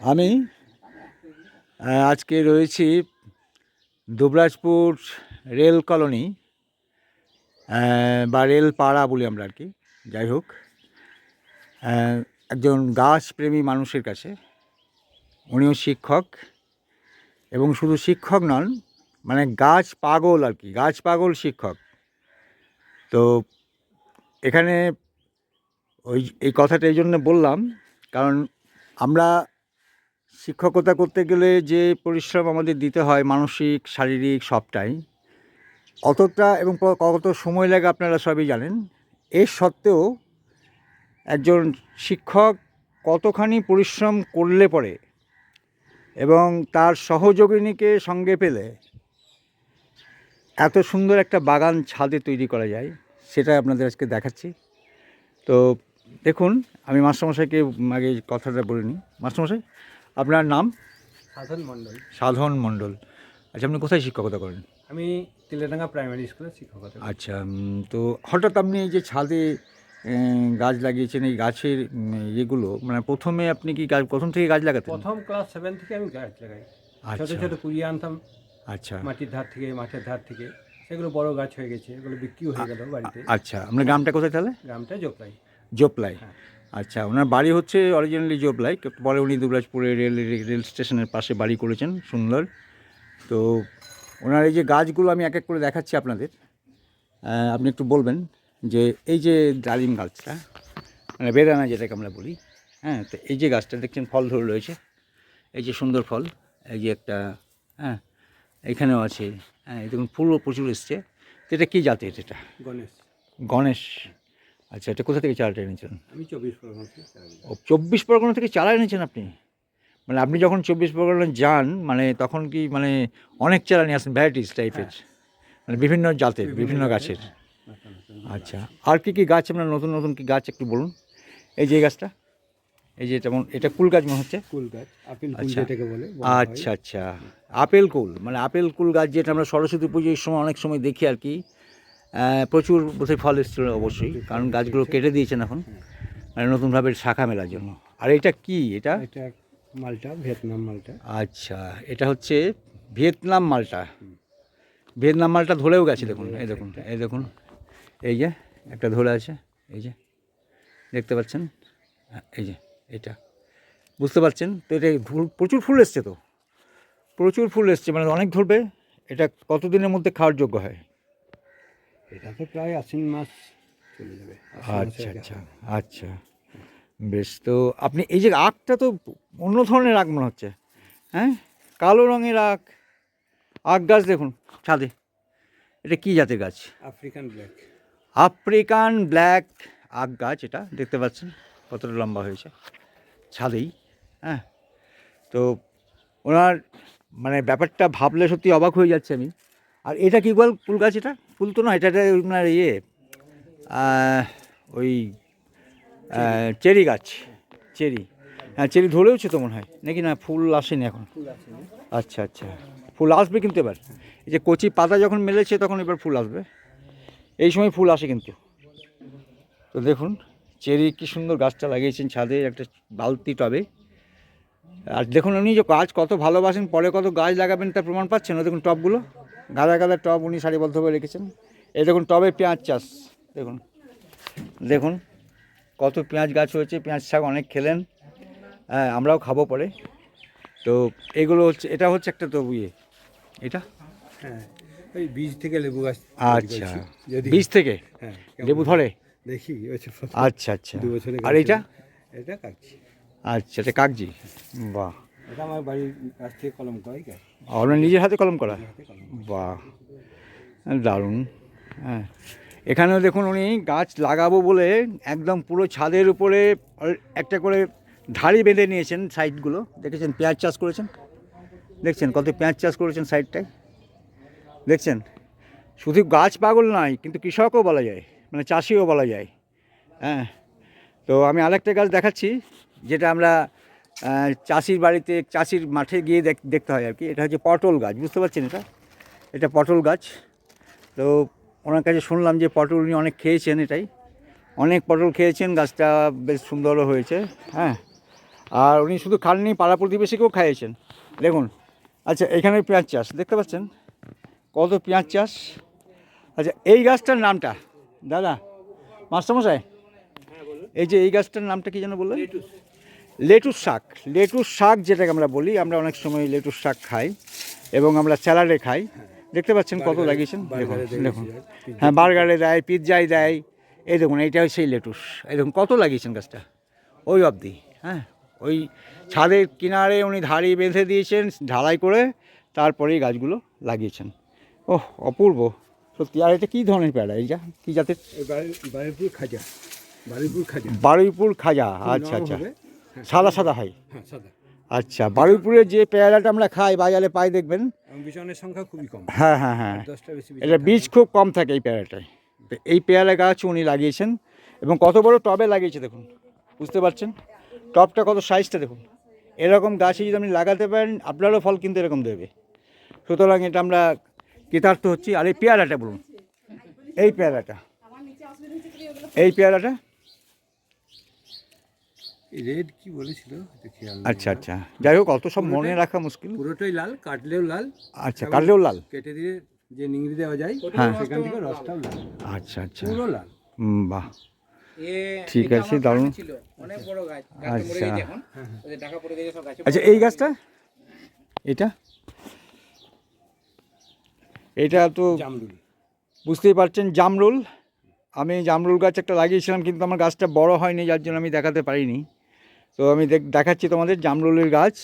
আমি আজকে রয়েছি দুবরাজপুর রেল কলোনি বা রেল পাড়া বলি আমরা আর কি, যাই হোক। একজন গাছপ্রেমী মানুষের কাছে, উনিও শিক্ষক, এবং শুধু শিক্ষক নন মানে গাছ পাগল আর কি, গাছ পাগল শিক্ষক। তো এখানে ওই, এই কথাটা এই জন্য বললাম, কারণ আমরা শিক্ষকতা করতে গেলে যে পরিশ্রম আমাদের দিতে হয় মানসিক, শারীরিক সবটাই, অতটা এবং কত সময় লাগে আপনারা সবই জানেন। এর সত্ত্বেও একজন শিক্ষক কতখানি পরিশ্রম করলে পরে এবং তার সহযোগিনীকে সঙ্গে পেলে এত সুন্দর একটা বাগান ছাদে তৈরি করা যায় সেটা আপনাদের আজকে দেখাচ্ছি। তো দেখুন আমি মাস্টারমশাইকে আগে কথাটা বলে নিই। মাস্টারমশাই আপনার নাম? সাধন মণ্ডল। সাধন মণ্ডল। আচ্ছা আপনি কোথায় শিক্ষকতা করেন? আমি তিলেডাঙ্গা প্রাইমারি স্কুলের শিক্ষকতা আচ্ছা তো হঠাৎ আপনি এই যে ছাদে গাছ লাগিয়েছেন এই গাছের ইয়েগুলো মানে প্রথমে আপনি কি গাছ প্রথম থেকে গাছ লাগাতেন? প্রথম ক্লাস সেভেন থেকে আমি গাছ লাগাই। ছোট আচ্ছা। ছোট কুড়িয়ে আনতাম। আচ্ছা। মাটির ধার থেকে মাঠের ধার থেকে। সেগুলো বড় গাছ হয়ে গেছে এগুলো বিক্রিও হয়ে গেল বাড়িতে। আচ্ছা আপনার গ্রামটা কোথায় তাহলে? গ্রামটা জোপলাই। জোপলাই। হ্যাঁ। আচ্ছা ওনার বাড়ি হচ্ছে অরিজিনালি কিন্তু পরে উনি দুবরাজপুরে রেল রেল স্টেশনের পাশে বাড়ি করেছেন সুন্দর। তো ওনার এই যে গাছগুলো আমি এক এক করে দেখাচ্ছি আপনাদের। আপনি একটু বলবেন যে এই যে ডালিম গাছটা মানে বেদানা যেটাকে আমরা বলি হ্যাঁ তো এই যে গাছটা দেখছেন ফল ধরে রয়েছে। এই যে সুন্দর ফল এই যে একটা হ্যাঁ এখানেও আছে। হ্যাঁ এই দেখুন ফুলও প্রচুর এসছে। তো এটা কী জাতের এটা? গণেশ। গণেশ। আচ্ছা এটা কোথা থেকে চারাটা এনেছেন আমি চব্বিশ পরগনা থেকে। ও চব্বিশ পরগনা থেকে চারা এনেছেন আপনি? মানে আপনি যখন চব্বিশ পরগনা যান মানে তখন কি মানে অনেক চালা নিয়ে আসেন ভ্যারাইটিস টাইপের মানে বিভিন্ন জাতের বিভিন্ন গাছের? নতুন। আচ্ছা আর কি কি গাছ আপনার নতুন নতুন কি গাছ একটু বলুন? এই যে এই গাছটা এই যে যেমন এটা কুল গাছ মনে হচ্ছে? কুল গাছ আপেল কুল আচ্ছা। যেটাকে বলে আচ্ছা আচ্ছা। আপেল কুল মানে আপেল কুল গাছ যেটা আমরা সরস্বতী পুজোর সময় অনেক সময় দেখি আর কি। প্রচুর বোধহয় ফল এসেছিল অবশ্যই কারণ গাছগুলো কেটে দিয়েছেন এখন। মানে নতুনভাবে শাখা মেলার জন্য। আর এটা কি এটা? এটা মালটা ভিয়েতনাম মালটা। আচ্ছা এটা হচ্ছে ভিয়েতনাম মালটা। ভিয়েতনাম মালটা ধরেও গেছে দেখুন এই দেখুন এই দেখুন। এই যে একটা ধরে আছে এই যে দেখতে পাচ্ছেন? হ্যাঁ, এই যে এটা। বুঝতে পারছেন? তো এটা ফুল- প্রচুর ফুল এসছে তো। প্রচুর ফুল এসছে মানে অনেক ধরবে। এটা কতদিনের মধ্যে খাওয়ার যোগ্য হয়? এটা তো প্রায় আশ্বিন মাস চলে যাবে আচ্ছা আচ্ছা আচ্ছা। বেশ তো আপনি এই যে আখটা তো অন্য ধরনের আখ মনে হচ্ছে হ্যাঁ? কালো রঙের আখ আখ গাছ দেখুন ছাদে। এটা কি জাতের গাছ? African black. আফ্রিকান ব্ল্যাক আখ গাছ এটা দেখতে পাচ্ছেন কতটা লম্বা হয়েছে ছাদেই হ্যাঁ? তো ওনার মানে ব্যাপারটা ভাবলে সত্যি অবাক হয়ে যাচ্ছে আমি। আর এটা কি বল ফুল গাছ এটা? ফুল তো না এটা আপনার ইয়ে ওই চেরি গাছ চেরি। হ্যাঁ চেরি ধরেওছে তো মনে হয়। নাকি না ফুল আসেনি এখন? আচ্ছা আচ্ছা। ফুল আসবে কিন্তু এবার। এই যে কচি পাতা যখন মেলেছে তখন এবার ফুল আসবে। এই সময় ফুল আসে কিন্তু। তো দেখুন চেরি কি সুন্দর গাছটা লাগিয়েছেন ছাদে একটা বালতি টবে। আর দেখুন উনি যে গাছ কত ভালোবাসেন পরে কত গাছ লাগাবেন তার প্রমাণ পাচ্ছেন ও দেখুন টবগুলো। গাদা গাদা টব উনি সারিবদ্ধভাবে রেখেছেন। এই দেখুন টবে পেঁয়াজ চাষ। দেখুন দেখুন কত পেঁয়াজ গাছ হয়েছে পেঁয়াজ শাক অনেক খেলেন। হ্যাঁ আমরাও খাব পরে। তো এগুলো হচ্ছে এটা হচ্ছে একটা তো ইয়ে এটা? হ্যাঁ ওই বীজ থেকে লেবু গাছ আচ্ছা যদি বীজ থেকে? হ্যাঁ লেবু ধরে? দেখি আচ্ছা আচ্ছা। আর এটা এটা কাটছি আচ্ছা এটা কাগজি বাহ। এটা আমার বাড়ির কাছ থেকে কলম করাই গাছ আপনার নিজের হাতে কলম করা? বাহ। দারুণ। হ্যাঁ। এখানেও দেখুন উনি গাছ লাগাবো বলে একদম পুরো ছাদের উপরে একটা করে ধাড়ি বেঁধে নিয়েছেন সাইডগুলো। দেখেছেন পেঁয়াজ চাষ করেছেন? দেখছেন কত পেঁয়াজ চাষ করেছেন সাইডটায়? দেখছেন? শুধু গাছ পাগল নয় কিন্তু কৃষকও বলা যায় মানে চাষিও বলা যায়। হ্যাঁ। তো আমি আরেকটা গাছ দেখাচ্ছি যেটা আমরা চাষির বাড়িতে চাষির মাঠে গিয়ে দেখ- দেখতে হয় আর কি। এটা হচ্ছে পটল গাছ বুঝতে পারছেন এটা? এটা পটল গাছ। তো ওনার কাছে শুনলাম যে পটল উনি অনেক খেয়েছেন এটাই। অনেক পটল খেয়েছেন গাছটা বেশ সুন্দরও হয়েছে হ্যাঁ। আর উনি শুধু খাননি পাড়া প্রতিবেশীকেও খাইয়েছেন। দেখুন আচ্ছা এখানে পেঁয়াজ চাষ দেখতে পাচ্ছেন? কত পেঁয়াজ চাষ। আচ্ছা এই গাছটার নামটা দাদা মাস্টারমশাই? এই যে এই গাছটার নামটা কি যেন বললেন? লেটুস শাক। লেটুস শাক যেটাকে আমরা বলি আমরা অনেক সময় লেটুস শাক খাই এবং আমরা স্যালাডে খাই। দেখতে পাচ্ছেন কত লাগিয়েছেন? দেখুন দেখুন। হ্যাঁ বার্গারে দেয় পিৎজায় দেয়। এই দেখুন এইটা হচ্ছে সেই লেটুস। এই দেখুন কত লাগিয়েছেন গাছটা? ওই অবধি হ্যাঁ। ওই ছাদের কিনারে উনি ধাড়ি বেঁধে দিয়েছেন ঢালাই করে তারপরেই গাছগুলো লাগিয়েছেন। ওহ অপূর্ব। সত্যি আর এটা কী ধরনের পেয়ারা? এইটা কী জাতের? বাড়িপুর খাজা। বাড়িপুর খাজা। বারুইপুর খাজা আচ্ছা আচ্ছা। সাদা সাদা হয়। হ্যাঁ সাদা। আচ্ছা বারুইপুরের যে পেয়ারাটা আমরা খাই বাজারে পাই দেখবেন। সংখ্যা খুবই কম। হ্যাঁ হ্যাঁ হ্যাঁ। এটা বীজ খুব কম থাকে এই পেয়ারাটায়। এই পেয়ারা গাছ উনি লাগিয়েছেন। এবং কত বড় টবে লাগিয়েছে দেখুন। বুঝতে পারছেন? টবটা কত সাইজটা দেখুন। এরকম গাছে যদি আপনি লাগাতে পারেন আপনারও ফল কিন্তু এরকম দেবে। সুতরাং এটা আমরা কৃতার্থ হচ্ছি। আর এই পেয়ারাটা বলুন। এই পেয়ারাটা। এই পেয়ারাটা? রেড কি বলেছিল? আচ্ছা আচ্ছা। যাই হোক অত সব মনে রাখা মুশকিল। পুরোটাই লাল কাটলেও লাল। আচ্ছা কাটলেও লাল। কেটে দিয়ে যে নিংড়ি দেওয়া যায় হ্যাঁ। সেখান থেকে রসটাও লাল। আচ্ছা আচ্ছা। পুরো লাল। হুম, বাহ। ঠিক আছে, দারুণ। পাশে ছিল। অনেক বড় গাছ। গাছটা মরে আচ্ছা। গেছে এখন। ওই যে ঢাকা পড়ে গেছে সব গাছে আচ্ছা এই গাছটা? এটা? এটা তো জামরুল। বুঝতেই পারছেন জামরুল। আমি জামরুল গাছ একটা লাগিয়েছিলাম কিন্তু আমার গাছটা বড় হয়নি যার জন্য আমি দেখাতে পারিনি। তো আমি দেখ- দেখাচ্ছি তোমাদের জামরুলের গাছ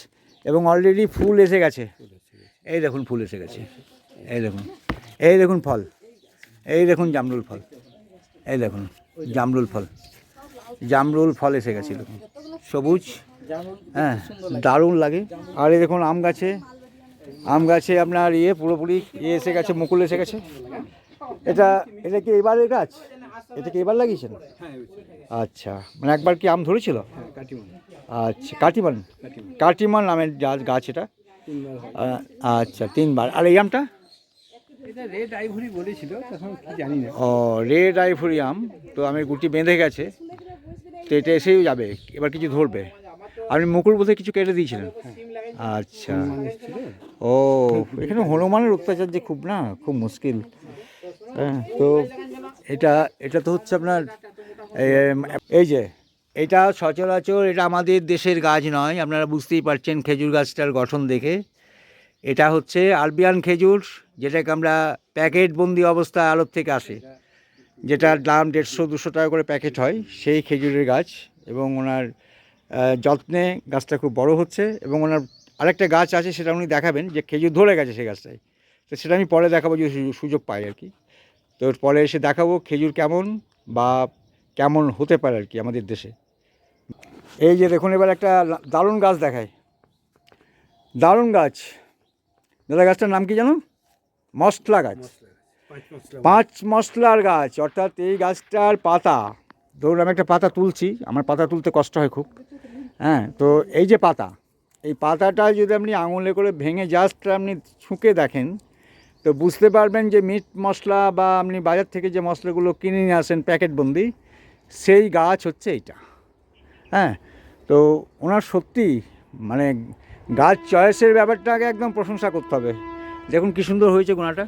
এবং অলরেডি ফুল এসে গেছে। এই দেখুন, ফুল এসে গেছে। এই দেখুন এই দেখুন ফল। এই দেখুন জামরুল ফল। এই দেখুন, জামরুল ফল। জামরুল ফল এসে গেছে, দেখুন। সবুজ হ্যাঁ দারুণ লাগে। আর এই দেখুন আম গাছে। আম গাছে আপনার ইয়ে পুরোপুরি ইয়ে এসে গেছে, মুকুল এসে গেছে। এটা এটা কি এবারের গাছ? এটা কি এবার লাগিয়েছেন? হ্যাঁ আচ্ছা মানে একবার কি আম ধরেছিল? হ্যাঁ আচ্ছা কাটিমান? কাটিমন। নামের গাছ এটা? আচ্ছা তিনবার। আর এই আমটা? রেড আইভরি বলেছিল তখন কি জানি না। ও রেড আইভরি আম তো আমি গুটি বেঁধে গেছে তো এটা এসেই যাবে এবার কিছু ধরবে। আপনি মুকুল বলতে কিছু কেটে দিয়েছিলেন? আচ্ছা। ও এখানে হনুমানের অত্যাচার যে খুব না খুব মুশকিল। হ্যাঁ তো এটা এটা তো হচ্ছে আপনার এই যে, এটা সচরাচর এটা আমাদের দেশের গাছ নয়, আপনারা বুঝতেই পারছেন খেজুর গাছটার গঠন দেখে। এটা হচ্ছে আলবিয়ান খেজুর, যেটাকে আমরা প্যাকেট বন্দি অবস্থায় আলোর থেকে আসে। যেটার দাম দেড়শো, দুশো টাকা করে প্যাকেট হয় সেই খেজুরের গাছ এবং ওনার যত্নে গাছটা খুব বড় হচ্ছে এবং ওনার আরেকটা গাছ আছে সেটা উনি দেখাবেন যে খেজুর ধরে গেছে সেই গাছটায়। তো সেটা আমি পরে দেখাবো যদি সুযোগ পাই আর কি। তো পরে এসে দেখাবো খেজুর কেমন বা কেমন হতে পারে আর কি আমাদের দেশে। এই যে দেখুন, এবার একটা দারুণ গাছ দেখায় দারুণ গাছ। দাদা, গাছটার নাম কি জানো? মশলা গাছ। পাঁচ মশলার গাছ, অর্থাৎ এই গাছটার পাতা। ধরুন, আমি একটা পাতা তুলছি, আমার পাতা তুলতে কষ্ট হয় খুব। হ্যাঁ তো এই যে পাতা, এই পাতাটা যদি আপনি আঙুলে করে ভেঙে জাস্ট আপনি ছুঁকে দেখেন তো বুঝতে পারবেন যে মিট মশলা বা আপনি বাজার থেকে যে মশলাগুলো কিনে নিয়ে আসেন প্যাকেটবন্দি সেই গাছ হচ্ছে এইটা। হ্যাঁ তো ওনার সত্যি মানে গাছ চয়েসের ব্যাপারটাকে একদম প্রশংসা করতে হবে। দেখুন কী সুন্দর হয়েছে গোনাটা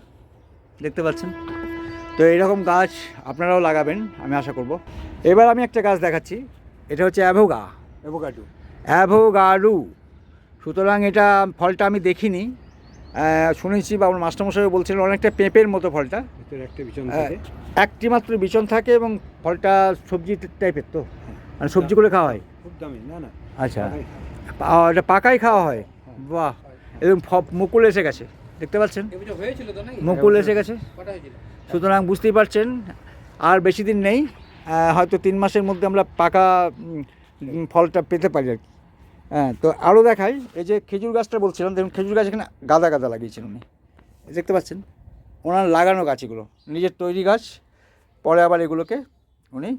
দেখতে পাচ্ছেন? তো এইরকম গাছ আপনারাও লাগাবেন আমি আশা করব। এবার আমি একটা গাছ দেখাচ্ছি এটা হচ্ছে অ্যাভোগা। অ্যাভোকাডো অ্যাভোগাডু। সুতরাং এটা ফলটা আমি দেখিনি শুনেছি বা আমার মাস্টারমশাই বলছিলেন অনেকটা পেঁপের মতো ফলটা। ভিতরে একটা বিছন হ্যাঁ। থাকে। একটি মাত্র বিচন থাকে এবং ফলটা সবজি টাইপের তো। মানে সবজি করে খাওয়া হয়? খুব দামি না না। আচ্ছা। এটা পাকাই খাওয়া হয়? বাহ। এরকম ফ- মুকুল এসে গেছে দেখতে পাচ্ছেন? মুকুল এসে গেছে। সুতরাং বুঝতেই পারছেন আর বেশি দিন নেই। হয়তো তিন মাসের মধ্যে আমরা পাকা ফলটা পেতে পারি আর কি। হ্যাঁ তো আরও দেখাই। এই যে খেজুর গাছটা বলছিলাম দেখুন খেজুর গাছ এখানে গাদা গাদা লাগিয়েছেন উনি। দেখতে পাচ্ছেন? ওনার লাগানো গাছ এগুলো নিজের তৈরি গাছ পরে আবার এগুলোকে উনি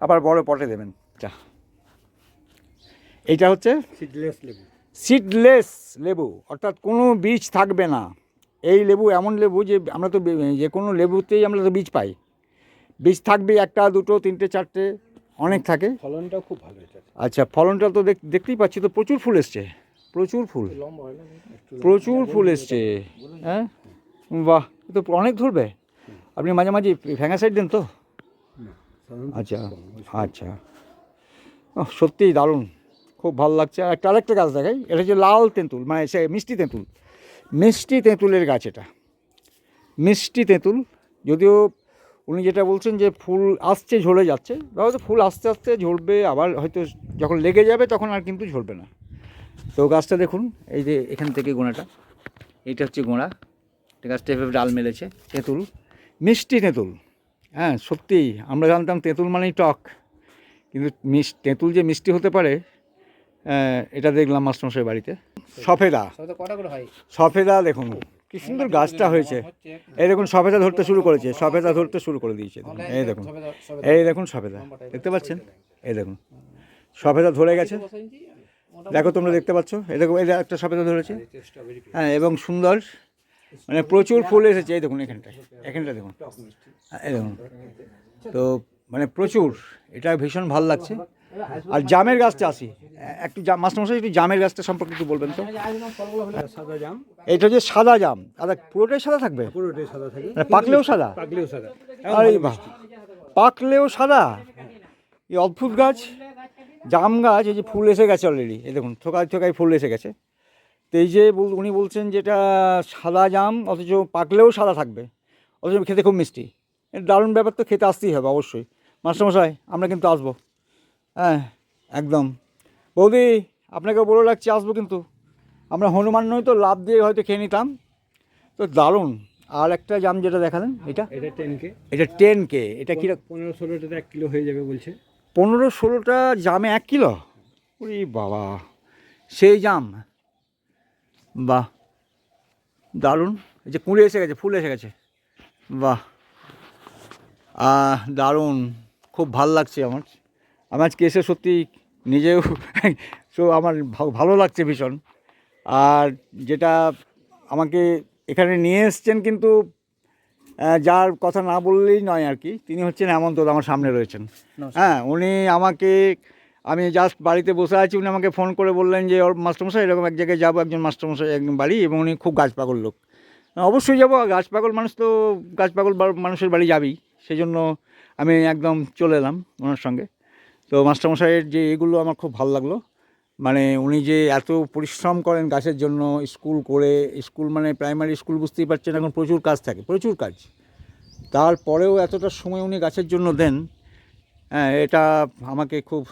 আবার বড় পটে দেবেন। যা। এইটা হচ্ছে সিডলেস লেবু। সিডলেস লেবু অর্থাৎ কোনো বীজ থাকবে না। এই লেবু এমন লেবু যে আমরা তো যে কোনো লেবুতেই আমরা তো বীজ পাই। বীজ থাকবে একটা দুটো তিনটে চারটে অনেক থাকে। ফলনটাও খুব ভালো আচ্ছা ফলনটা তো দেখ- দেখতেই পাচ্ছি তো প্রচুর ফুল এসছে। প্রচুর ফুল। লম্বা হয় প্রচুর ফুল এসছে। হ্যাঁ? বাহ তো অনেক ধরবে। আপনি মাঝে মাঝে ফ্যাঙ্গাসাইড দেন তো? আচ্ছা আচ্ছা। সত্যিই দারুণ। খুব ভালো লাগছে। আর একটা আরেকটা গাছ দেখাই। এটা হচ্ছে লাল তেঁতুল মানে সে মিষ্টি তেঁতুল। মিষ্টি তেঁতুলের গাছ এটা। মিষ্টি তেঁতুল যদিও উনি যেটা বলছেন যে ফুল আসছে ঝরে যাচ্ছে। হয়তো ফুল আস্তে আস্তে ঝরবে আবার হয়তো যখন লেগে যাবে তখন আর কিন্তু ঝরবে না। তো গাছটা দেখুন এই যে এখান থেকে গোড়াটা এইটা হচ্ছে গোড়া এটা গাছটা এভাবে ডাল মেলেছে তেঁতুল। মিষ্টি তেঁতুল। হ্যাঁ সত্যি আমরা জানতাম তেঁতুল মানেই টক। কিন্তু মিস তেঁতুল যে মিষ্টি হতে পারে এটা দেখলাম মাস্টারমশাই বাড়িতে। সফেদা কটা করে হয়? সফেদা দেখুন। কি সুন্দর গাছটা হয়েছে। এই দেখুন সফেদা ধরতে শুরু করেছে সফেদা ধরতে শুরু করে দিয়েছে। এই দেখুন এই দেখুন সফেদা দেখতে পাচ্ছেন? এই দেখুন সফেদা ধরে গেছে। দেখো তোমরা দেখতে পাচ্ছ? এই দেখো এই একটা সফেদা ধরেছে। হ্যাঁ এবং সুন্দর মানে প্রচুর ফুল এসেছে। এই দেখুন এখানটায় এখানটা দেখুন। এই দেখুন তো মানে প্রচুর এটা ভীষণ ভালো লাগছে। আর জামের গাছটা আসি। একটু মাস্টারমশাই, একটু জামের গাছটা সম্পর্কে একটু বলবেন তো? এইটা হচ্ছে সাদা জাম আদা পুরোটাই সাদা থাকবে? পুরোটাই সাদা থাকে মানে পাকলেও সাদা? পাকলেও সাদা আরে পাকলেও সাদা? এই অদ্ভুত গাছ, জাম গাছ, এই যে ফুল এসে গেছে অলরেডি এই দেখুন, থোকায় থোকায় ফুল এসে গেছে। তো এই যে উনি বলছেন যেটা সাদা জাম, অথচ পাকলেও সাদা থাকবে। অথচ খেতে খুব মিষ্টি। দারুণ ব্যাপার তো, খেতে আসতেই হবে, অবশ্যই। মাস্টারমশাই, আমরা কিন্তু আসব। হ্যাঁ একদম। বৌদি আপনাকে বলে রাখছি আসব কিন্তু। আমরা হনুমান নই তো লাভ দিয়ে হয়তো খেয়ে নিতাম। তো দারুণ। আর একটা জাম যেটা দেখালেন এটা? এটা টেন কে এটা টেন কে এটা কি পনেরো ষোলোটাতে এক কিলো হয়ে যাবে বলছে। পনেরো ষোলোটা জামে এক কিলো? ওরে বাবা সেই জাম। বাহ দারুণ। এই যে কুঁড়ে এসে গেছে ফুল এসে গেছে। বাহ আহ, দারুণ। খুব ভালো লাগছে আমার। আমার আজকে এসে সত্যি নিজেও সো আমার ভালো লাগছে ভীষণ। আর যেটা আমাকে এখানে নিয়ে এসছেন কিন্তু যার কথা না বললেই নয় আর কি তিনি হচ্ছেন হেমন্ত আমার সামনে রয়েছেন। হ্যাঁ উনি আমাকে আমি জাস্ট বাড়িতে বসে আছি উনি আমাকে ফোন করে বললেন যে ওর মাস্টারমশাই এরকম এক জায়গায় যাব একজন মাস্টারমশাই একজন বাড়ি। এবং উনি খুব গাছ পাগল লোক। অবশ্যই যাব গাছ পাগল মানুষ তো গাছ পাগল মানুষের বাড়ি যাবেই। সেই জন্য আমি একদম চলে এলাম ওনার সঙ্গে। তো মাস্টারমশাইয়ের যে এগুলো আমার খুব ভালো লাগল। মানে উনি যে এত পরিশ্রম করেন গাছের জন্য স্কুল করে, স্কুল মানে প্রাইমারি স্কুল বুঝতেই পারছেন এখন প্রচুর কাজ থাকে, প্রচুর কাজ। তারপরেও এতটা সময় উনি গাছের জন্য দেন হ্যাঁ এটা আমাকে খুব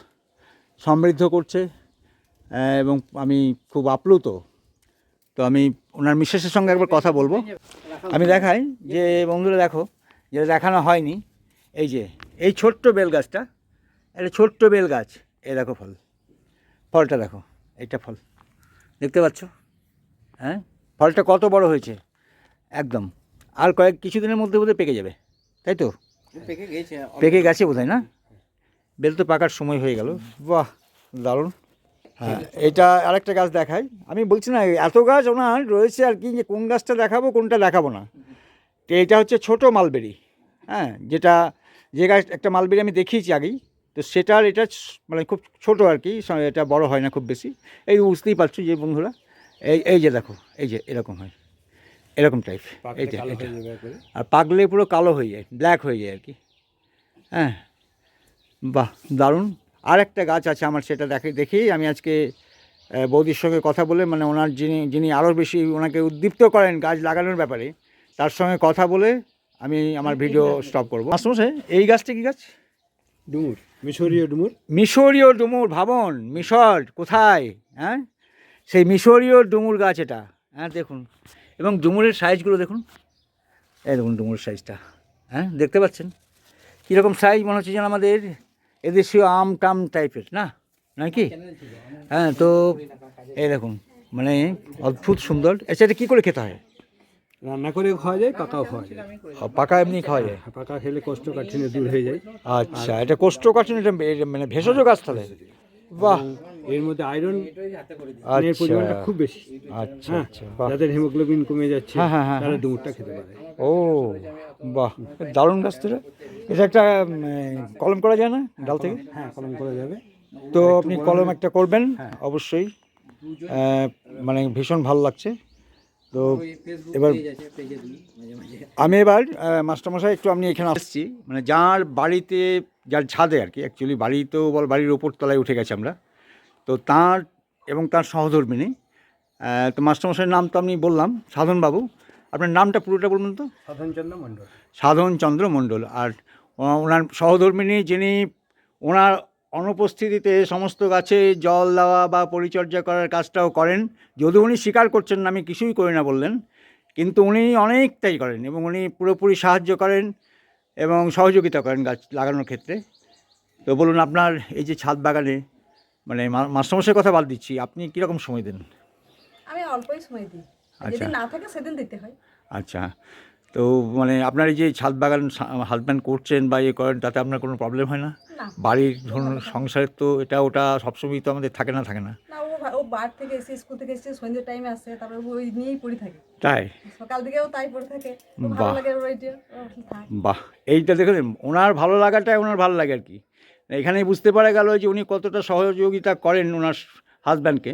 সমৃদ্ধ করছে এবং আমি খুব আপ্লুত। তো আমি ওনার মিসেসের সঙ্গে একবার কথা বলব। আমি দেখাই যে বন্ধুরা দেখো যেটা দেখানো হয়নি, এই যে, এই ছোট্ট বেল গাছটা। একটা ছোট্ট বেল গাছ। এ দেখো ফল। ফলটা দেখো এটা ফল। দেখতে পাচ্ছ? হ্যাঁ? ফলটা কত বড় হয়েছে? একদম। আর কয়েক কিছুদিনের মধ্যে বোধহয় পেকে যাবে। তাই তো? পেকে গেছে পেকে গেছে বোধহয় না? বেল তো পাকার সময় হয়ে গেল। বাহ দারুণ। হ্যাঁ এটা আরেকটা গাছ দেখাই। আমি বলছি না এত গাছ ওনার রয়েছে আর কি যে কোন গাছটা দেখাবো কোনটা দেখাবো না। তো এটা হচ্ছে ছোট মালবেরি। হ্যাঁ যেটা যে গাছ একটা মালবেরি আমি দেখিয়েছি আগেই। তো সেটার এটা মানে খুব ছোট আর কি এটা বড় হয় না খুব বেশি। এই বুঝতেই পারছ যে বন্ধুরা এই এই যে দেখো এই যে এরকম হয় এরকম টাইপ এই যে এটা আর পাকলে পুরো কালো হয়ে যায় ব্ল্যাক হয়ে যায় আর কি। হ্যাঁ বাহ দারুণ। আর একটা গাছ আছে আমার সেটা দেখে দেখেই আমি আজকে বৌদির সঙ্গে কথা বলে মানে ওনার যিনি যিনি আরও বেশি ওনাকে উদ্দীপ্ত করেন গাছ লাগানোর ব্যাপারে তার সঙ্গে কথা বলে আমি আমার ভিডিও স্টপ করব। মাস্টারমশাই এই গাছটা কি গাছ? ডুমুর? মিশরীয় ডুমুর? মিশরীয় ডুমুর, ভাবন, মিশর কোথায় হ্যাঁ? সেই মিশরীয় ডুমুর গাছ এটা হ্যাঁ দেখুন। এবং ডুমুরের সাইজগুলো দেখুন। এই দেখুন ডুমুরের সাইজটা হ্যাঁ দেখতে পাচ্ছেন? কীরকম সাইজ মনে হচ্ছে যেন আমাদের এদেশীয় আম টাম টাইপের না? নাকি হ্যাঁ তো এই দেখুন মানে অদ্ভুত সুন্দর। আচ্ছা এটা কী করে খেতে হয়? রান্না করে খাওয়া যায় পাকাও খাওয়া যায়। পাকা এমনি খাওয়া যায়। হ্যাঁ, পাকা খেলে কষ্ট কাঠিন্য দূর হয়ে যায়। আচ্ছা এটা কোষ্ঠকাঠিন্য এটা এটা মানে ভেষজ গাছ তাহলে? বাহ। এর মধ্যে আয়রন দিই। এর পরিমাণটা আচ্ছা খুব বেশি। আচ্ছা হ্যাঁ আচ্ছা যাদের হিমোগ্লোবিন কমে যাচ্ছে হ্যাঁ, হ্যাঁ, হ্যাঁ, তারা ডুমুরটা খেতে পারে। ও বাহ দারুণ গাছ তো এটা। এটা একটা কলম করা যায় না? ডাল থেকে? হ্যাঁ কলম করা যাবে। তো আপনি কলম একটা করবেন অবশ্যই। মানে ভীষণ ভালো লাগছে। তো এবার- আমি এবার মাস্টারমশাই একটু আপনি এখানে আসছি। মানে যার বাড়িতে যার ছাদে আর কি অ্যাকচুয়ালি বাড়ি তো বল বাড়ির ওপর তলায় উঠে গেছে আমরা। তো তার এবং তার সহধর্মিনী তো মাস্টারমশাইয়ের নাম তো আমি বললাম সাধনবাবু আপনার নামটা পুরোটা বলবেন তো? সাধনচন্দ্র মণ্ডল। সাধন চন্দ্র মণ্ডল। আর ওনার সহধর্মিনী যিনি ওনার অনুপস্থিতিতে সমস্ত গাছে জল দেওয়া বা পরিচর্যা করার কাজটাও করেন। যদিও উনি স্বীকার করছেন না আমি কিছুই করি না বললেন। কিন্তু উনি অনেকটাই করেন এবং উনি পুরোপুরি সাহায্য করেন এবং সহযোগিতা করেন গাছ লাগানোর ক্ষেত্রে। তো বলুন আপনার এই যে ছাদ বাগানে মানে মা- মাস্টারমশাইয়ের কথা বাদ দিচ্ছি আপনি কীরকম সময় দেন? আমি অল্পই সময় দিই। আচ্ছা। না থাকে সেদিন দিতে হয়। আচ্ছা। তো মানে আপনার এই যে ছাদ বাগান হাজব্যান্ড করছেন বা ইয়ে করেন তাতে আপনার কোনো প্রবলেম হয় না? বাড়ির ধরুন সংসারের তো এটা ওটা সবসময় তো আমাদের থাকে না থাকে না। ও বার থেকে এসে স্কুল থেকে এসে সন্ধ্যের টাইমে আসে তারপরে ওই নিয়েই পড়ে থাকে। তাই? সকাল দিকেও তাই পড়ে থাকে। ভালো লাগে বাহ। এইটা দেখুন ওনার ভালো লাগাটাই ওনার ভালো লাগে আর কি। এখানেই বুঝতে পারা গেল যে উনি কতটা সহযোগিতা করেন ওনার হাজব্যান্ডকে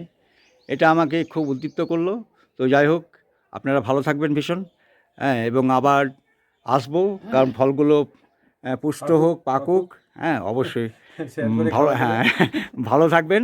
এটা আমাকে খুব উদ্দীপ্ত করল। তো যাই হোক আপনারা ভালো থাকবেন ভীষণ। হ্যাঁ এবং আবার আসব কারণ ফলগুলো পুষ্ট হোক পাকুক হ্যাঁ অবশ্যই। ভালো হ্যাঁ ভালো থাকবেন।